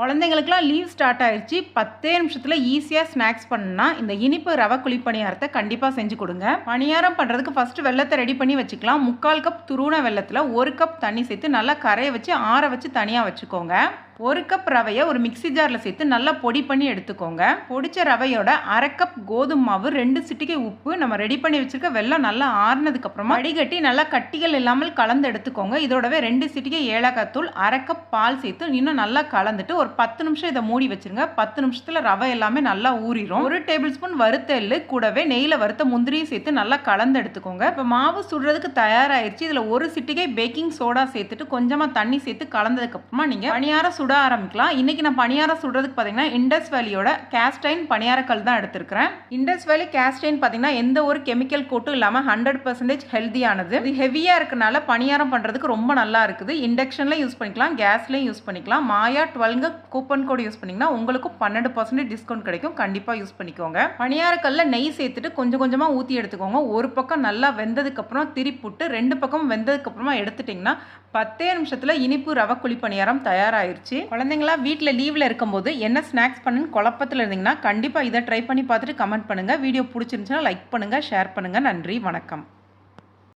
குழந்தைங்களுக்குலாம் leave start ஆயிடுச்சு பத்தே நிமிஷத்தில் ஈஸியாக ஸ்நாக்ஸ் பண்ணால் இந்த இனிப்பு ரவை குழி பணியாரத்தை கண்டிப்பாக செஞ்சு கொடுங்க. பணியாரம் பண்ணுறதுக்கு ஃபஸ்ட்டு வெள்ளத்தை ரெடி பண்ணி வச்சுக்கலாம். முக்கால் கப் துருண வெள்ளத்தில் ஒரு கப் தண்ணி சேர்த்து நல்லா கரையை வச்சு ஆற வச்சு தனியாக வச்சுக்கோங்க. ஒரு கப் ரவையை ஒரு மிக்ஸி ஜாரில் சேர்த்து நல்லா பொடி பண்ணி எடுத்துக்கோங்க. பொடித்த ரவையோட அரை கப் கோதுமை மாவு ரெண்டு சிட்டிகை உப்பு நம்ம ரெடி பண்ணி வச்சிருக்க வெள்ளம் நல்லா ஆறுனதுக்கப்புறமா வடிகட்டி நல்லா கட்டிகள் இல்லாமல் கலந்து எடுத்துக்கோங்க. இதோடவே ரெண்டு சிட்டிகை ஏலக்காய் தூள் அரை கப் பால் சேர்த்து இன்னும் நல்லா கலந்துட்டு ஒரு பத்து நிமிஷம் இதை மூடி வச்சிருங்க. பத்து நிமிஷத்தில் ரவை எல்லாமே நல்லா ஊறிடும் ஒரு டேபிள் ஸ்பூன் வறுத்த எள்ளு கூடவே நெய்யில் வறுத்த முந்திரியும் சேர்த்து நல்லா கலந்து எடுத்துக்கோங்க. இப்போ மாவு சுடுறதுக்கு தயாராகிடுச்சு இதில் ஒரு சிட்டிகை பேக்கிங் சோடா சேர்த்துட்டு கொஞ்சமாக தண்ணி சேர்த்து கலந்ததுக்கப்புறமா நீங்கள் பணியாரம் சுட ஆரம்பிக்கலாம். இன்றைக்கி நான் பணியாரம் சுடுறதுக்கு பார்த்தீங்கன்னா இண்டஸ் வேலியோட கேஸ்டைன் பணியாரக்கல் தான் எடுத்திருக்கிறேன். இண்டஸ் வேலி கேஸ்டைன் பார்த்தீங்கன்னா எந்த ஒரு கெமிக்கல் கோட்டும் இல்லாமல் ஹண்ட்ரட் பர்சன்டேஜ் ஹெல்த்தியானது இது ஹெவியாக இருக்கனால பணியாரம் பண்ணுறதுக்கு ரொம்ப நல்லா இருக்குது. இண்டக்ஷனில் யூஸ் பண்ணிக்கலாம் கேஸ்லேயும் யூஸ் பண்ணிக்கலாம். மாயா டுவெல்ங்க கூப்பன் கோடு யூஸ் பண்ணிங்கன்னா உங்களுக்கும் பன்னெண்டு பர்சன்டேஜ் டிஸ்கவுண்ட் கிடைக்கும். கண்டிப்பாக யூஸ் பண்ணிக்கோங்க. பணியாரக்கல்ல நெய் சேர்த்துட்டு கொஞ்சம் கொஞ்சமாக ஊற்றி எடுத்துக்கோங்க. ஒரு பக்கம் நல்லா வெந்ததுக்கப்புறம் திருப்பிட்டு ரெண்டு பக்கம் வெந்ததுக்கப்புறமா எடுத்துட்டிங்கன்னா பத்தே நிமிஷத்தில் இனிப்பு ரவை குழி பணியாரம் தயாராயிருச்சு குழந்தைங்களா வீட்டில் லீவில் இருக்கும்போது என்ன ஸ்நாக்ஸ் பண்ணுன்னு குழப்பத்தில் இருந்தீங்கன்னா கண்டிப்பாக இதை ட்ரை பண்ணி பார்த்துட்டு கமெண்ட் பண்ணுங்கள் வீடியோ பிடிச்சிருந்துச்சுன்னா லைக் பண்ணுங்கள் ஷேர் பண்ணுங்கள் நன்றி வணக்கம்.